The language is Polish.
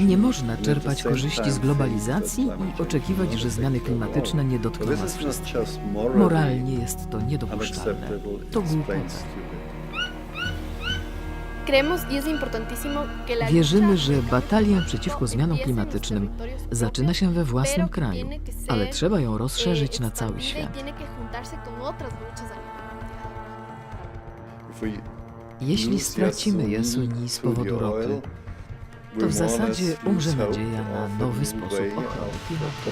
Nie można czerpać korzyści z globalizacji i oczekiwać, że zmiany klimatyczne nie dotkną nas wszystkich. Moralnie jest to niedopuszczalne. To głupota. y Wierzymy, że batalia przeciwko zmianom klimatycznym zaczyna się we własnym kraju, ale trzeba ją eh, rozszerzyć na cały y świat. Jeśli stracimy Yasuni z powodu ropy, to w zasadzie umrze nadzieja na nowy sposób ochrony klimatu.